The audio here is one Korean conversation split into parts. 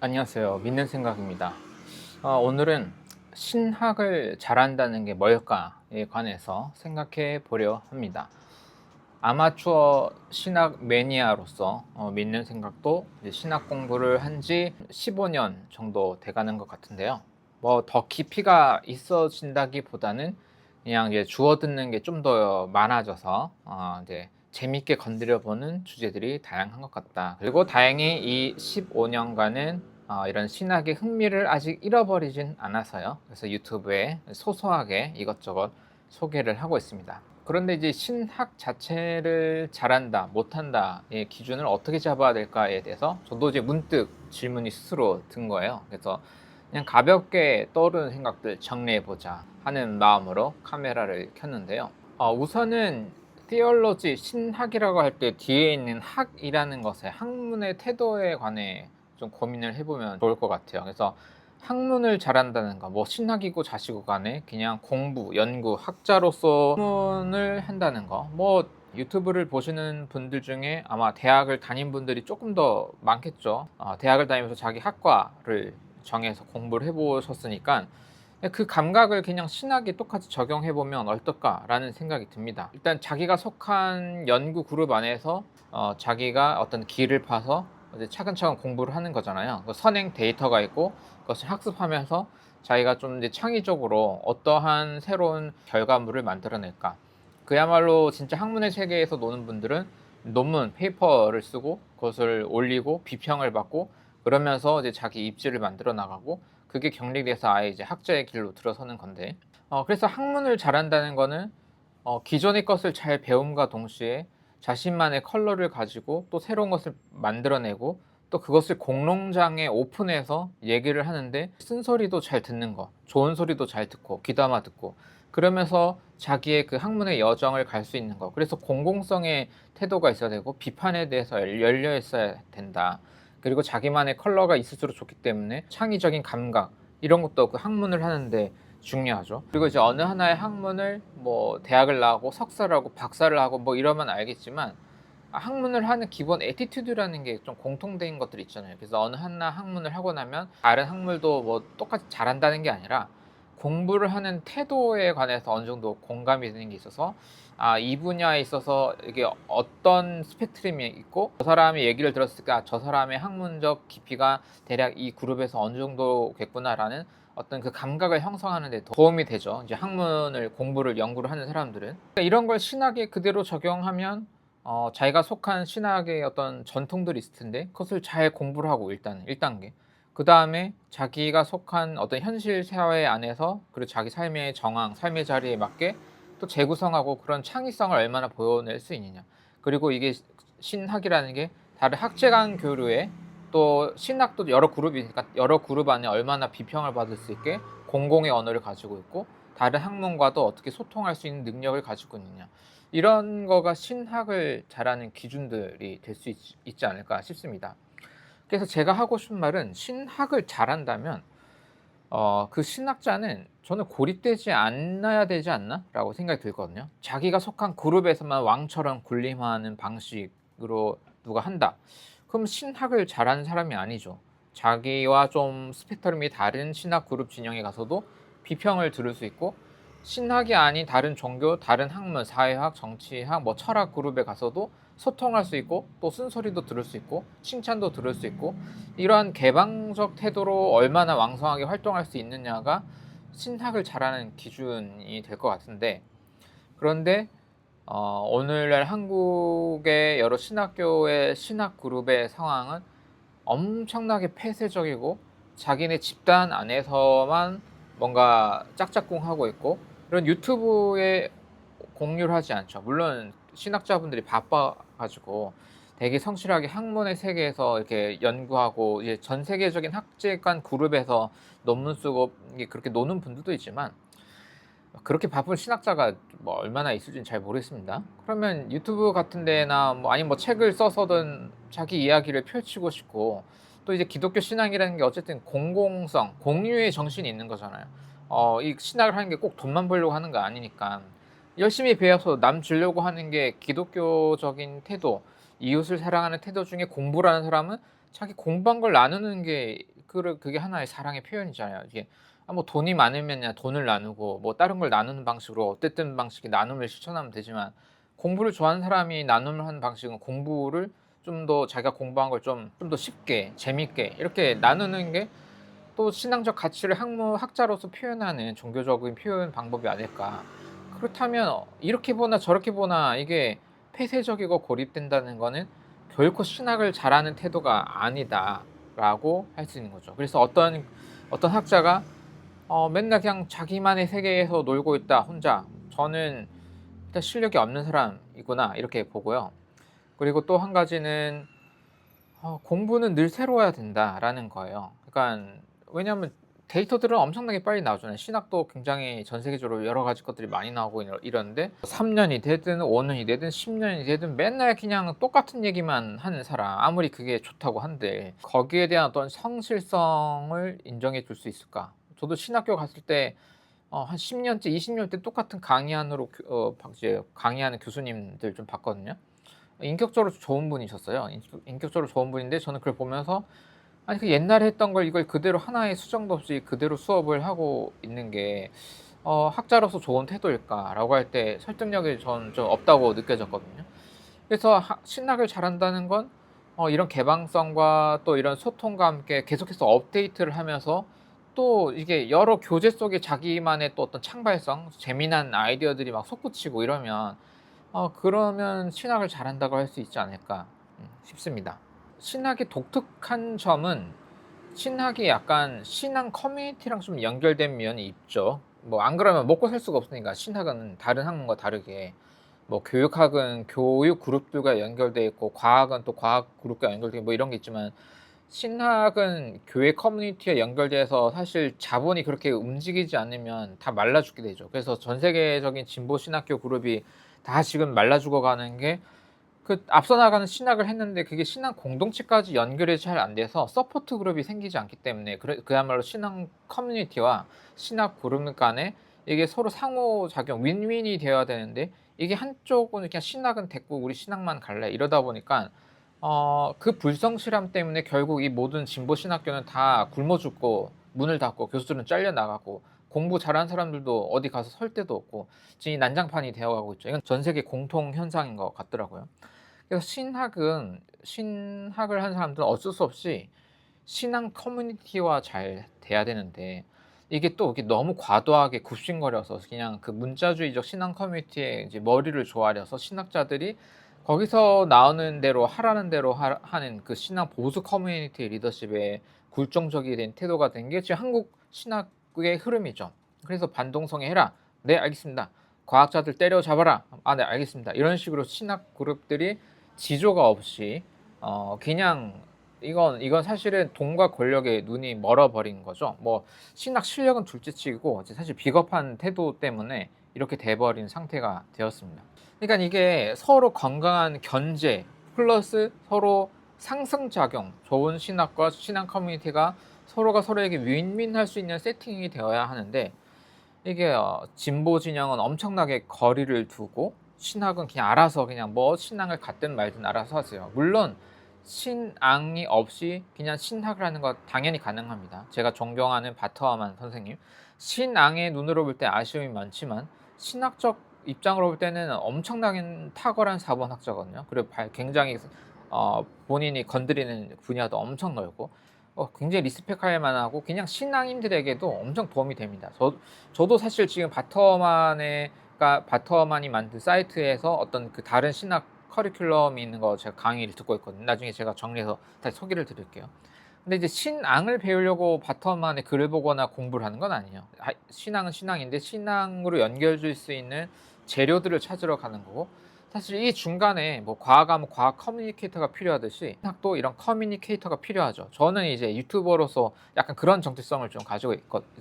안녕하세요. 믿는 생각입니다. 어, 오늘은 신학을 잘한다는 게 뭘까에 관해서 생각해 보려 합니다. 아마추어 신학 매니아로서 어, 믿는 생각도 신학 공부를 한 지 15년 정도 돼가는 것 같은데요. 뭐 더 깊이가 있어진다기보다는 그냥 이제 주워 듣는 게 좀 더 많아져서 어, 이제 재밌게 건드려 보는 주제들이 다양한 것 같다. 그리고 다행히 이 15년간은 어, 이런 신학의 흥미를 아직 잃어버리진 않아서요. 그래서 유튜브에 소소하게 이것저것 소개를 하고 있습니다. 그런데 이제 신학 자체를 잘한다, 못한다의 기준을 어떻게 잡아야 될까에 대해서 저도 이제 문득 질문이 스스로 든 거예요. 그래서 그냥 가볍게 떠오르는 생각들 정리해보자 하는 마음으로 카메라를 켰는데요. 어, 우선은 티얼로지 신학이라고 할 때 뒤에 있는 학이라는 것의 학문의 태도에 관해 좀 고민을 해보면 좋을 것 같아요. 그래서 학문을 잘한다는 거, 뭐 신학이고 자시고 간에 그냥 공부, 연구, 학자로서 학문을 한다는 거, 뭐 유튜브를 보시는 분들 중에 아마 대학을 다닌 분들이 조금 더 많겠죠. 어, 대학을 다니면서 자기 학과를 정해서 공부를 해보셨으니까 그 감각을 그냥 신학에 똑같이 적용해 보면 어떨까라는 생각이 듭니다. 일단 자기가 속한 연구 그룹 안에서 어, 자기가 어떤 길을 파서 이제 차근차근 공부를 하는 거잖아요. 그 선행 데이터가 있고 그것을 학습하면서 자기가 좀 이제 창의적으로 어떠한 새로운 결과물을 만들어낼까. 그야말로 진짜 학문의 세계에서 노는 분들은 논문, 페이퍼를 쓰고 그것을 올리고 비평을 받고 그러면서 이제 자기 입지를 만들어 나가고 그게 격리돼서 아예 이제 학자의 길로 들어서는 건데. 어, 그래서 학문을 잘한다는 거는 어, 기존의 것을 잘 배움과 동시에 자신만의 컬러를 가지고 또 새로운 것을 만들어내고 또 그것을 공론장에 오픈해서 얘기를 하는데 쓴소리도 잘 듣는 거 좋은 소리도 잘 듣고 귀담아 듣고 그러면서 자기의 그 학문의 여정을 갈 수 있는 거. 그래서 공공성의 태도가 있어야 되고 비판에 대해서 열려 있어야 된다 그리고 자기만의 컬러가 있을수록 좋기 때문에 창의적인 감각 이런 것도 그 학문을 하는데 중요하죠. 그리고 이제 어느 하나의 학문을 뭐 대학을 나오고 석사를 하고 박사를 하고 뭐 이러면 알겠지만 학문을 하는 기본 에티튜드라는 게 좀 공통된 것들이 있잖아요. 그래서 어느 하나 학문을 하고 나면 다른 학문도 뭐 똑같이 잘한다는 게 아니라 공부를 하는 태도에 관해서 어느 정도 공감이 되는 게 있어서 아, 이 분야에 있어서 이게 어떤 스펙트럼이 있고 저 사람이 얘기를 들었을 때 아, 저 사람의 학문적 깊이가 대략 이 그룹에서 어느 정도겠구나라는 어떤 그 감각을 형성하는 데 도움이 되죠. 이제 학문을 공부를 연구를 하는 사람들은 그러니까 이런 걸 신학에 그대로 적용하면 어, 자기가 속한 신학의 어떤 전통들이 있을 텐데 그것을 잘 공부를 하고 일단 1단계 그 다음에 자기가 속한 어떤 현실 사회 안에서 그리고 자기 삶의 정황, 삶의 자리에 맞게 또 재구성하고 그런 창의성을 얼마나 보여낼 수 있느냐. 그리고 이게 신학이라는 게 다른 학제 간 교류에 또 신학도 여러 그룹이니까 여러 그룹 안에 얼마나 비평을 받을 수 있게 공공의 언어를 가지고 있고 다른 학문과도 어떻게 소통할 수 있는 능력을 가지고 있느냐. 이런 거가 신학을 잘하는 기준들이 될 수 있지 않을까 싶습니다. 그래서 제가 하고 싶은 말은 신학을 잘한다면 어, 그 신학자는 저는 고립되지 않아야 되지 않나라고 생각이 들거든요. 자기가 속한 그룹에서만 왕처럼 군림하는 방식으로 누가 한다. 그럼 신학을 잘하는 사람이 아니죠. 자기와 좀 스펙트럼이 다른 신학 그룹 진영에 가서도 비평을 들을 수 있고 신학이 아닌 다른 종교, 다른 학문, 사회학, 정치학, 뭐 철학 그룹에 가서도 소통할 수 있고 또 쓴소리도 들을 수 있고 칭찬도 들을 수 있고 이러한 개방적 태도로 얼마나 왕성하게 활동할 수 있느냐가 신학을 잘하는 기준이 될 것 같은데 그런데 어, 오늘날 한국의 여러 신학교의 신학 그룹의 상황은 엄청나게 폐쇄적이고 자기네 집단 안에서만 뭔가 짝짝꿍하고 있고 이런 유튜브에 공유를 하지 않죠. 물론 신학자분들이 바빠 가지고 되게 성실하게 학문의 세계에서 이렇게 연구하고 이제 전 세계적인 학제간 그룹에서 논문 쓰고 그렇게 노는 분들도 있지만 그렇게 바쁜 신학자가 뭐 얼마나 있을지는 잘 모르겠습니다. 그러면 유튜브 같은 데나 뭐 아니면 뭐 책을 써서든 자기 이야기를 펼치고 싶고 또 이제 기독교 신앙이라는 게 어쨌든 공공성, 공유의 정신이 있는 거잖아요. 어, 이 신학을 하는 게 꼭 돈만 벌려고 하는 거 아니니까 열심히 배워서 남 주려고 하는 게 기독교적인 태도, 이웃을 사랑하는 태도 중에 공부라는 사람은 자기 공부한 걸 나누는 게그 그게 하나의 사랑의 표현이잖아요. 이게 아뭐 돈이 많으면 돈을 나누고 뭐 다른 걸 나누는 방식으로 어쨌든 방식의 나눔을 실천하면 되지만 공부를 좋아하는 사람이 나눔을 하는 방식은 공부를 좀 더 자기가 공부한 걸 좀 좀 더 쉽게 재밌게 이렇게 나누는 게 또 신앙적 가치를 학무 학자로서 표현하는 종교적인 표현 방법이 아닐까. 그렇다면 어 이렇게 보나 저렇게 보나 이게 폐쇄적이고 고립된다는 거는 결코 신학을 잘하는 태도가 아니다라고 할 수 있는 거죠. 그래서 어떤 어떤 학자가 어 맨날 그냥 자기만의 세계에서 놀고 있다 혼자. 저는 일단 실력이 없는 사람이구나 이렇게 보고요. 그리고 또 한 가지는 어 '공부는 늘 새로워야 된다.'라는 거예요. 그러니깐 왜냐하면 데이터들은 엄청나게 빨리 나오잖아요. 신학도 굉장히 전 세계적으로 여러 가지 것들이 많이 나오고 이러 이러는데 3 년이 되든 5 년이 되든 10 년이 되든 맨날 그냥 똑같은 얘기만 하는 사람 아무리 그게 좋다고 한들 거기에 대한 어떤 성실성을 인정해 줄 수 있을까? 저도 신학교 갔을 때 어 한 10 년째 20 년째 똑같은 강의안으로 교어박 이제 강의하는 교수님들 좀 봤거든요. 인격적으로 좋은 분이셨어요. 인격 인격적으로 좋은 분인데 저는 그걸 보면서 아니 그 옛날에 했던 걸 이걸 그대로 하나의 수정도 없이 그대로 수업을 하고 있는 게 어 '학자로서 좋은 태도일까?'라고 할 때 설득력이 저는 좀 없다고 느껴졌거든요. 그래서 하 신학을 잘한다는 건 어 이런 개방성과 또 이런 소통과 함께 계속해서 업데이트를 하면서 또 이게 여러 교재 속에 자기만의 또 어떤 창발성, 재미난 아이디어들이 막 솟구치고 이러면 어 그러면 '신학을 잘한다.'고 할 수 있지 않을까 음 싶습니다. 신학의 독특한 점은 신학이 약간 신앙 커뮤니티랑 좀 연결된 면이 있죠. 뭐 안 그러면 먹고 살 수가 없으니까 신학은 다른 학문과 다르게. 뭐 교육학은 교육 그룹들과 연결돼 있고 과학은 또 과학 그룹과 연결돼 뭐 이런 게 있지만 신학은 교회 커뮤니티에 연결돼서 사실 자본이 그렇게 움직이지 않으면 다 말라 죽게 되죠. 그래서 전 세계적인 진보 신학교 그룹이 다 지금 말라 죽어가는 게 그 앞서 나가는 신학을 했는데 그게 신앙 공동체까지 연결이 잘 안 돼서 서포트 그룹이 생기지 않기 때문에 그래 그야말로 신앙 커뮤니티와 신학 그룹 간에 이게 서로 상호 작용 윈윈이 되어야 되는데 이게 한쪽은 그냥 "신학은 됐고 우리 신학만 갈래." 이러다 보니까 어 그 불성실함 때문에 결국 이 모든 진보 신학교는 다 굶어 죽고 문을 닫고 교수들은 잘려 나가고 공부 잘하는 사람들도 어디 가서 설 데도 없고 지금 이 난장판이 되어 가고 있죠. 이건 전 세계 공통 현상인 것 같더라고요. 그래서 신학은 신학을 하는 사람들은 어쩔 수 없이 신앙 커뮤니티와 잘 돼야 되는데 이게 또 이게 너무 과도하게 굽신거려서 그냥 그 문자주의적 신앙 커뮤니티에 이제 머리를 조아려서 신학자들이 거기서 나오는 대로 하라는 대로 하 하는 그 신앙 보수 커뮤니티 리더십에 굴종적이 된 태도가 된 게 지금 한국 신학의 흐름이죠. 그래서 "반동성애 해라." "네 알겠습니다." "과학자들 때려잡아라." "아 네 알겠습니다." 이런 식으로 신학 그룹들이 지조가 없이 어 그냥 이건 이건 사실은 돈과 권력에 눈이 멀어 버린 거죠. 뭐 신학 실력은 둘째치고 사실 비겁한 태도 때문에 이렇게 돼 버린 상태가 되었습니다. 그러니깐 이게 서로 건강한 견제 플러스 서로 상승작용 좋은 신학과 신앙 커뮤니티가 서로가 서로에게 윈윈할 수 있는 세팅이 되어야 하는데 이게 어 진보 진영은 엄청나게 거리를 두고 신학은 그냥 알아서 그냥 뭐 신앙을 갖든 말든 알아서 하세요. 물론 신앙이 없이 그냥 신학을 하는 거 당연히 가능합니다. 제가 존경하는 바터만 선생님. 신앙의 눈으로 볼 때 아쉬움이 많지만 신학적 입장으로 볼 때는 엄청나게 탁월한 사본학자거든요. 그리고 굉장히 어 본인이 건드리는 분야도 엄청 넓고 어 굉장히 리스펙할 만하고 그냥 신앙인들에게도 엄청 도움이 됩니다. 저 저도 사실 지금 바터만의 그러니까 바터만이 만든 사이트에서 어떤 그 다른 신학 커리큘럼이 있는 거 제가 강의를 듣고 있거든요. 나중에 제가 정리해서 다시 소개를 드릴게요. 근데 이제 신앙을 배우려고 바터만의 글을 보거나 공부를 하는 건 아니에요. 신앙은 신앙인데 신앙으로 연결될 수 있는 재료들을 찾으러 가는 거고 사실 이 중간에 뭐 과학하면 과학 커뮤니케이터가 필요하듯이 신학도 이런 커뮤니케이터가 필요하죠. 저는 이제 유튜버로서 약간 그런 정체성을 좀 가지고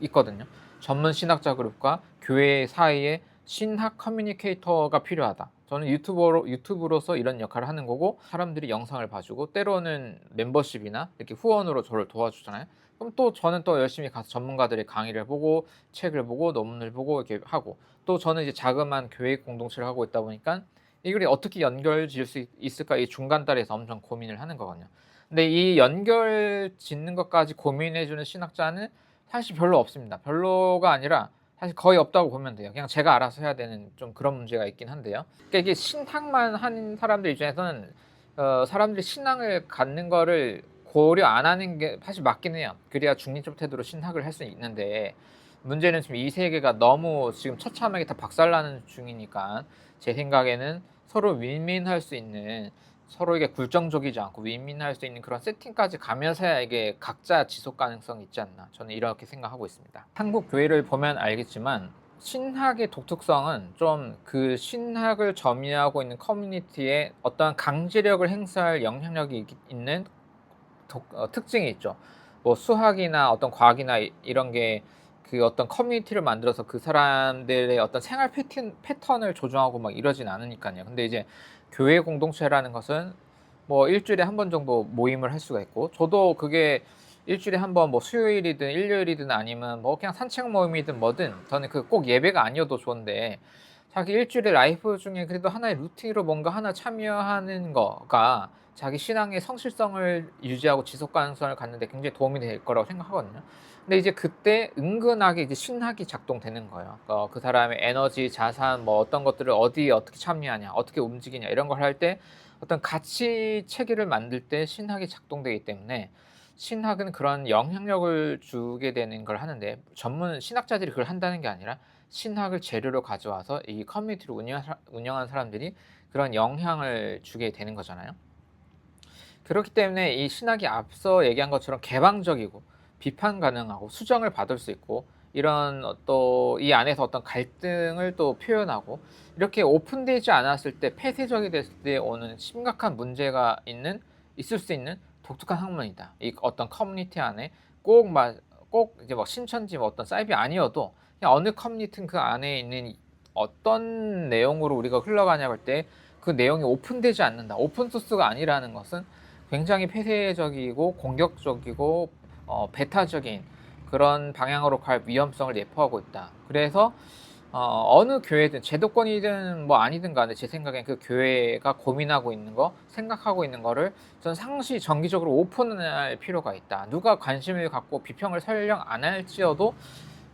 있거, 든요 전문 신학자 그룹과 교회 사이에 신학 커뮤니케이터가 필요하다. 저는 유튜버로 유튜브로서 이런 역할을 하는 거고 사람들이 영상을 봐주고 때로는 멤버십이나 이렇게 후원으로 저를 도와주잖아요. 그럼 또 저는 또 열심히 가서 전문가들의 강의를 보고 책을 보고 논문을 보고 이렇게 하고 또 저는 이제 자그마한 교회 공동체를 하고 있다 보니까 이걸 어떻게 연결 지을 수 있을까 이 중간 다리에서 엄청 고민을 하는 거거든요. 근데 이 연결 짓는 것까지 고민해주는 신학자는 사실 별로 없습니다. 별로가 아니라 사실 거의 없다고 보면 돼요. 그냥 제가 알아서 해야 되는 좀 그런 문제가 있긴 한데요. 그러니까 이게 신학만 하는 사람들 입장에서는 어, 사람들이 신앙을 갖는 거를 고려 안 하는 게 사실 맞긴 해요. 그래야 중립적 태도로 신학을 할 수 있는데 문제는 지금 이 세계가 너무 지금 처참하게 다 박살나는 중이니까 제 생각에는 서로 윈윈할 수 있는 서로에게 굴정적이지 않고 윈윈할 수 있는 그런 세팅까지 가면서야 이게 각자 지속 가능성이 있지 않나 저는 이렇게 생각하고 있습니다. 한국 교회를 보면 알겠지만 신학의 독특성은 좀 그 신학을 점유하고 있는 커뮤니티에 어떠한 강제력을 행사할 영향력이 있- 있는 독- 어, 특징이 있죠. 뭐 수학이나 어떤 과학이나 이- 이런 게 그 어떤 커뮤니티를 만들어서 그 사람들의 어떤 생활 패턴, 패턴을 조정하고 막 이러진 않으니까요. 근데 이제 교회 공동체라는 것은 뭐 일주일에 한 번 정도 모임을 할 수가 있고 저도 그게 일주일에 한 번 뭐 수요일이든 일요일이든 아니면 뭐 그냥 산책 모임이든 뭐든 저는 그 꼭 예배가 아니어도 좋은데 자기 일주일의 라이프 중에 그래도 하나의 루틴으로 뭔가 하나 참여하는 거가 자기 신앙의 성실성을 유지하고 지속 가능성을 갖는데 굉장히 도움이 될 거라고 생각하거든요. 근데 이제 그때 은근하게 이제 신학이 작동되는 거예요. 어, 그 사람의 에너지, 자산, 뭐 어떤 것들을 어디에 어떻게 참여하냐, 어떻게 움직이냐 이런 걸 할 때 어떤 가치 체계를 만들 때 신학이 작동되기 때문에 신학은 그런 영향력을 주게 되는 걸 하는데 전문 신학자들이 그걸 한다는 게 아니라 신학을 재료로 가져와서 이 커뮤니티를 운영, 운영하는 사람들이 그런 영향을 주게 되는 거잖아요. 그렇기 때문에 이 신학이 앞서 얘기한 것처럼 개방적이고 비판 가능하고 수정을 받을 수 있고 이런 또 이 안에서 어떤 갈등을 또 표현하고 이렇게 오픈되지 않았을 때 폐쇄적이 됐을 때 오는 심각한 문제가 있는 있을 수 있는 독특한 학문이다. 이 어떤 커뮤니티 안에 꼭막꼭 이제 뭐 신천지 뭐 어떤 사이비 아니어도 그냥 어느 커뮤니티는 그 안에 있는 어떤 내용으로 우리가 흘러가냐고 할때 그 내용이 오픈되지 않는다. 오픈 소스가 아니라는 것은 굉장히 폐쇄적이고 공격적이고 어, 배타적인 그런 방향으로 갈 위험성을 예포하고 있다. 그래서 어, 어느 교회든 제도권이든 뭐 아니든 간에 제 생각엔 그 교회가 고민하고 있는 거, 생각하고 있는 거를 전 상시 정기적으로 오픈할 필요가 있다. 누가 관심을 갖고 비평을 설령 안 할지어도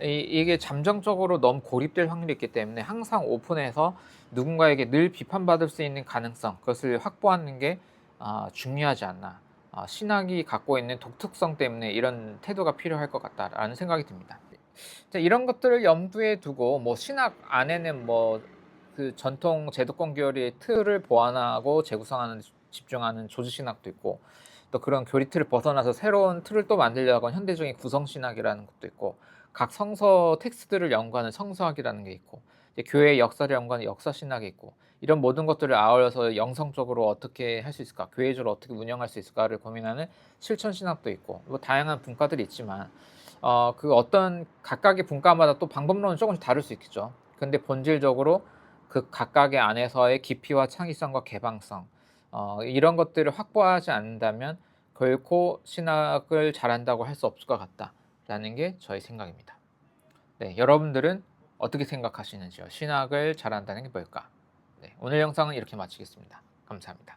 이, 이게 잠정적으로 너무 고립될 확률이 있기 때문에 항상 오픈해서 누군가에게 늘 비판받을 수 있는 가능성 그것을 확보하는 게 아, 중요하지 않나. 아, 신학이 갖고 있는 독특성 때문에 이런 태도가 필요할 것 같다라는 생각이 듭니다. 자, 이런 것들을 염두에 두고 뭐 신학 안에는 뭐 그 전통 제도권 교리의 틀을 보완하고 재구성하는 데 집중하는 조지 신학도 있고 또 그런 교리 틀을 벗어나서 새로운 틀을 또 만들려고 현대적인 구성 신학이라는 것도 있고 각 성서 텍스트를 연구하는 성서학이라는 게 있고 교회의 역사를 연구하는 역사 신학이 있고 이런 모든 것들을 아울러서 영성적으로 어떻게 할 수 있을까, 교회적으로 어떻게 운영할 수 있을까를 고민하는 실천 신학도 있고 뭐 다양한 분과들이 있지만 어, 그 어떤 각각의 분과마다 또 방법론은 조금씩 다를 수 있겠죠. 근데 본질적으로 그 각각의 안에서의 깊이와 창의성과 개방성 어, 이런 것들을 확보하지 않는다면 결코 신학을 잘한다고 할 수 없을 것 같다라는 게 저의 생각입니다. 네, 여러분들은 어떻게 생각하시는지요? 신학을 잘한다는 게 뭘까? 네, 오늘 영상은 이렇게 마치겠습니다. 감사합니다.